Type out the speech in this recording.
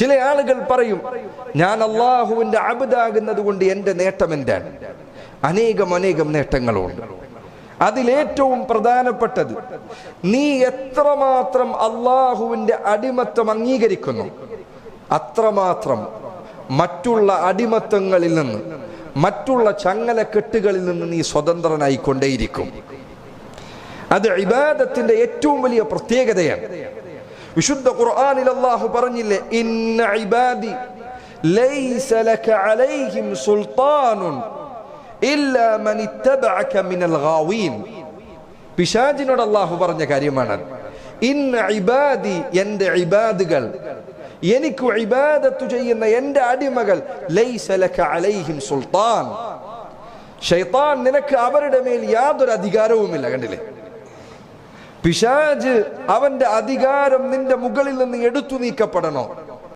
ചില ആളുകൾ പറയും ഞാൻ അള്ളാഹുവിന്റെ അബുദാകുന്നത് കൊണ്ട് എന്റെ നേട്ടം എന്താണ്? അനേകം അനേകം നേട്ടങ്ങളുണ്ട്. അതിലേറ്റവും പ്രധാനപ്പെട്ടത് നീ എത്രമാത്രം അള്ളാഹുവിന്റെ അടിമത്വം അംഗീകരിക്കുന്നു അത്രമാത്രം മറ്റുള്ള അടിമത്വങ്ങളിൽ നിന്ന് മറ്റുള്ള ചങ്ങലക്കെട്ടുകളിൽ നിന്ന് നീ സ്വതന്ത്രനായി കൊണ്ടേയിരിക്കും അത് ഇബാദത്തിന്റെ ഏറ്റവും വലിയ പ്രത്യേകതയാണ്. വിശുദ്ധ ഖുർആനിൽ അല്ലാഹു പറഞ്ഞില്ലേ ഇന്ന ഇബാദി ലൈസ ലക അലൈഹിം സുൽത്താനുൻ ഇല്ലാ മൻ ഇത്തബഅക മിനൽ ഗാവീൻ. പിശാചിനോട് അല്ലാഹു പറഞ്ഞ കാര്യമാണ് ഇന്ന ഇബാദി എന്റെ ഇബാദുകൾ എനിക്ക് ഇബാദത്തു ചെയ്യുന്ന എന്റെ അടിമകൾ ലൈസ ലക അലൈഹിം സുൽത്താൻ. ഷൈത്താൻ നിനക്ക് അവരുടെ മേൽ യാതൊരു അധികാരവുമില്ല കണ്ടില്ലേ? പിശാജ് അവന്റെ അധികാരം നിന്റെ മുകളിൽ നിന്ന് എടുത്തു നീക്കപ്പെടണോ?